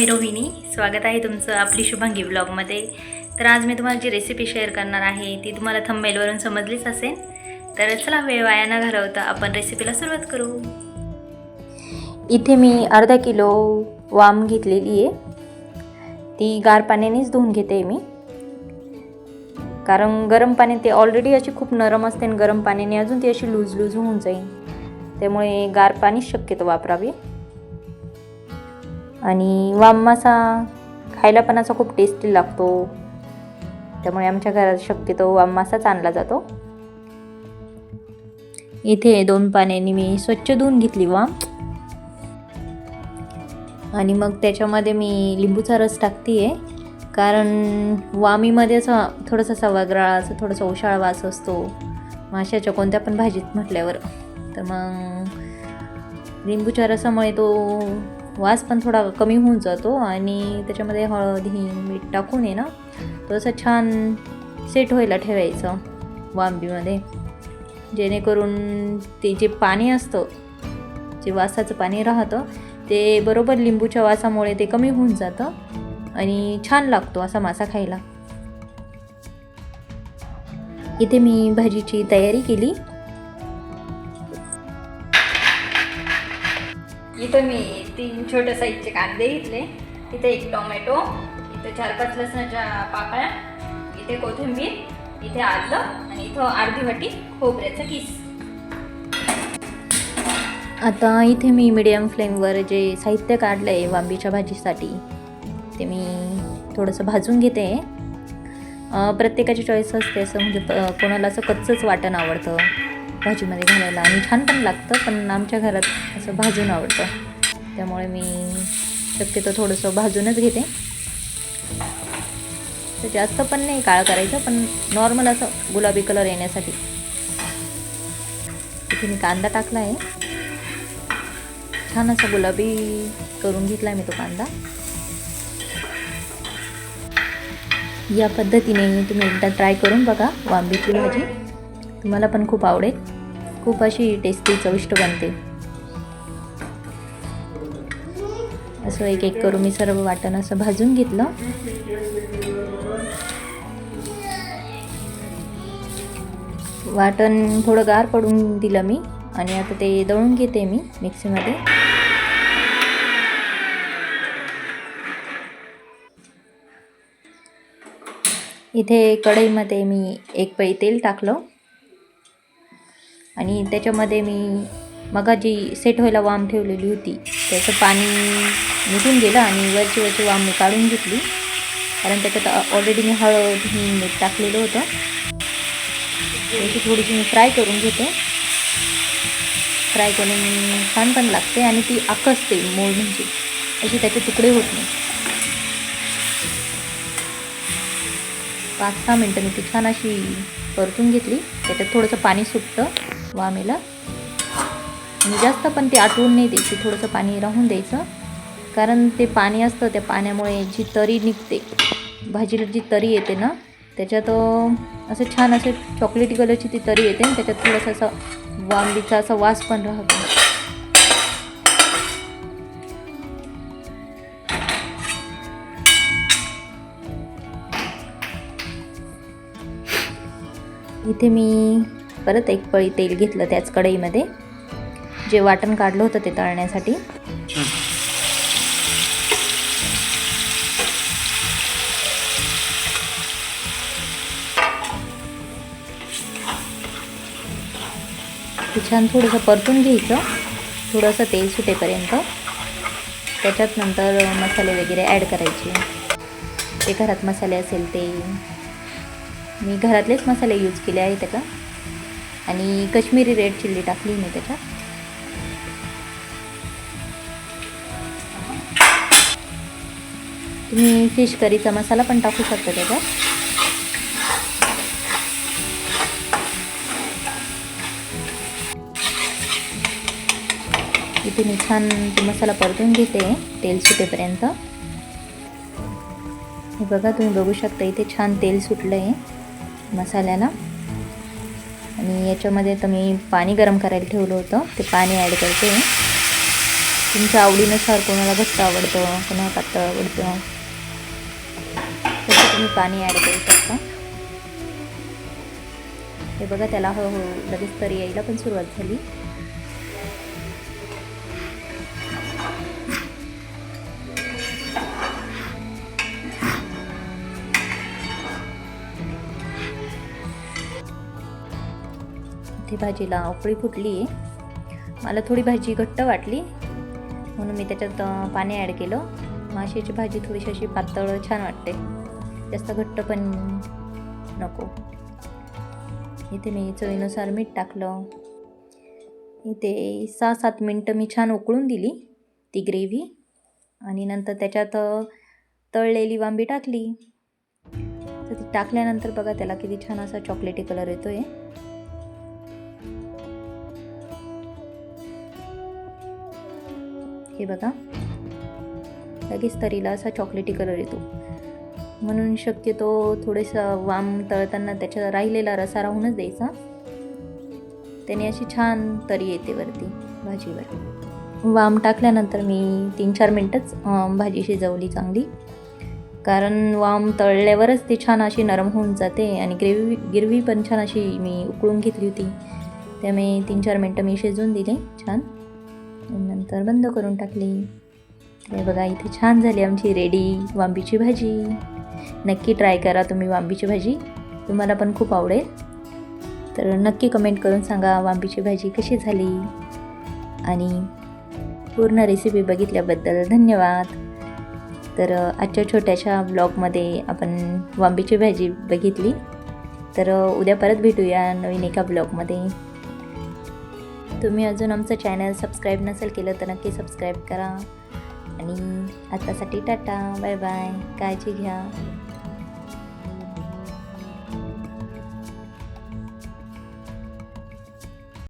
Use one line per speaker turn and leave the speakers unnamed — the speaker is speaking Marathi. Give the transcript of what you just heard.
मी रोहिणी. स्वागत आहे तुमचं आपली शुभांगी ब्लॉगमध्ये तर आज मी तुम्हाला जी रेसिपी शेअर करणार आहे ती तुम्हाला थंबमेलवरून समजलीच असेल. तर चला वेळ वाया न घालवता आपण रेसिपीला सुरुवात करू. इथे मी अर्धा किलो वाम घेतलेली आहे. ती गार पाण्यानेच धुवून घेते मी. कारण गरम पाणी ते ऑलरेडी अशी खूप नरम असते आणि गरम पाण्याने अजून ती अशी लूज लूज होऊन जाईल. त्यामुळे गार पाणीच शक्यतो वापरावी. आणि वाम मासा खायला पण असा खूप टेस्टी लागतो. त्यामुळे आमच्या घरात शक्यतो वाम मासाच आणला जातो. इथे दोन पाण्याने मी स्वच्छ धुवून घेतली वाम. आणि मग त्याच्यामध्ये मी लिंबूचा रस टाकते आहे कारण वामीमध्ये असं थोडंसं असा असं थोडंसं उशाळा वास असतो. माशाच्या कोणत्या पण भाजीत म्हटल्यावर. तर मग लिंबूच्या रसामुळे तो वास पण थोडा कमी होऊन जातो आणि त्याच्यामध्ये हळद हिंग मीठ टाकून आहे ना थोडंसं छान सेट व्हायला ठेवायचं वांबीमध्ये. जेणेकरून ते जे पाणी असतं जे वासाचं पाणी राहतं ते बरोबर लिंबूच्या वासामुळे ते कमी होऊन जातं आणि छान लागतो असा मासा खायला. इथे मी भाजीची तयारी केली. इथं मी तीन छोट्या साईजचे कांदे घेतले. इथे एक टोमॅटो इथे चार पाच लसणाच्या पाकळ्या इथे कोथिंबीर इथे आलं आणि इथं अर्धी वाटी खोबऱ्याचं किस. आता इथे मी मिडियम फ्लेमवर जे साहित्य काढलं आहे वांबीच्या भाजीसाठी ते मी थोडंसं भाजून घेते. प्रत्येकाची चॉईस असते असं म्हणजे कोणाला असं कच्चंच वाटण आवडतं. भाजीमध्ये घालायला आणि छान पण लागतं पण आमच्या घरात असं भाजून आवडतं. त्यामुळे मी शक्यतो थोडंसं भाजूनच घेते. तर जास्त पण नाही काळं करायचं पण नॉर्मल असं गुलाबी कलर येण्यासाठी. इथे मी कांदा टाकला आहे छान असा गुलाबी करून घेतला मी तो कांदा. या पद्धतीने तुम्ही एकदा ट्राय करून बघा वांबीची भाजी. तुम्हाला पण खूप आवडेल. खूप अशी टेस्टी चविष्ट बनते. असं एक एक करून मी सर्व वाटण असं भाजून घेतलं. वाटण थोडं गार पडून दिलं मी आणि आता ते दळून घेते मी मिक्सीमध्ये. इथे कढईमध्ये मी एक पळी तेल टाकलं. आणि त्याच्यामध्ये मी मगा जी सेट व्हायला वाम ठेवलेली होती. त्याचं पाणी निघून गेलं आणि वरची वरची वाम मी काढून घेतली. कारण त्याच्यात ऑलरेडी मी हळद हिंग टाकलेलं होतं. त्याची थोडीशी मी फ्राय करून घेते. फ्राय करून छान पण लागते आणि ती आकसते मूळ म्हणजे. अशी त्याचे तुकडे होत नाही. पाच सहा मिनटं मी ती छान अशी परतून घेतली. त्याच्यात थोडंसं पाणी सुटतं. वामेला. आणि जास्त पण ते आटवून नाही द्यायची थोडंसं पाणी राहून द्यायचं. कारण ते पाणी असतं त्या पाण्यामुळे जी तरी निघते. भाजीला जी तरी येते ना त्याच्यात असं छान असे चॉकलेटी कलरची ती तरी येते आणि त्याच्यात थोडंसं असं वांबीचा असा वास पण राहतो. इथे मी परत एक पळी तेल घेतलं त्याच कढईमध्ये. जे वाटण काढलं होतं ते तळण्यासाठी. छान थोडंसं परतून घ्यायचं. थोडंसं तेल सुटेपर्यंत. त्याच्यात नंतर मसाले वगैरे ॲड करायचे. ते घरात मसाले असेल ते. मी घरातलेच मसाले यूज केले आहेत का? आणि कश्मीरी रेड चिल्ली टाकली मी त्याच्यात. तुम्ही फिश करीचा मसाला पण टाकू शकता त्याच्यात. इथे मी छान तो मसाला परतून घेते तेल सुटेपर्यंत. हे बघा तुम्ही बघू शकता इथे छान तेल सुटलं आहे मसाल्याला. आणि याच्यामध्ये तर मी पाणी गरम करायला ठेवलं होतं. ते पाणी ॲड करते तुमच्या आवडीनुसार कोणाला घट्ट आवडतं कोणाला पातळ आवडतं. तसं तुम्ही पाणी ॲड करू शकता. हे बघा त्याला हळूहळू लगेच तरी यायला पण सुरुवात झाली. इथे भाजीला उकळी फुटली. आहे मला थोडी भाजी घट्ट वाटली. म्हणून मी त्याच्यात पाणी ॲड केलं. माशाची भाजी थोडीशी अशी पातळ छान वाटते. जास्त घट्ट पण नको. इथे मी चवीनुसार मीठ टाकलं. इथे सहा सात मिनटं मी छान उकळून दिली ती ग्रेव्ही आणि नंतर त्याच्यात तळलेली वांबी टाकली. तर ती टाकल्यानंतर बघा त्याला किती छान असा चॉकलेटी कलर येतो आहे हे बघा. लगेच तरीला असा चॉकलेटी कलर येतो. म्हणून शक्यतो थोडंसं वाम तळताना त्याच्या राहिलेला रसा राहूनच द्यायचा. त्याने अशी छान तरी येते वरती भाजीवर. वाम टाकल्यानंतर मी तीन चार मिनटंच भाजी शिजवली चांगली. कारण वाम तळल्यावरच ती छान अशी नरम होऊन जाते आणि ग्रेव्ही गिरवी पण छान अशी मी उकळून घेतली होती. त्यामुळे तीन चार मिनटं मी शिजवून दिले छान. नंतर बंद करून टाकली. हे बघा इथे छान झाली आमची रेडी वांबीची भाजी. नक्की ट्राय करा तुम्ही वांबीची भाजी. तुम्हाला पण खूप आवडेल. तर नक्की कमेंट करून सांगा वांबीची भाजी कशी झाली. आणि पूर्ण रेसिपी बघितल्याबद्दल धन्यवाद. तर आजच्या छोट्याशा ब्लॉगमध्ये आपण वांबीची भाजी बघितली. तर उद्या परत भेटूया नवीन एका ब्लॉगमध्ये तुम्ही अजून आमचं चॅनल सबस्क्राईब नसेल केलं तर नक्की सबस्क्राईब करा. आणि आतासाठी टाटा. Bye bye. काळजी घ्या.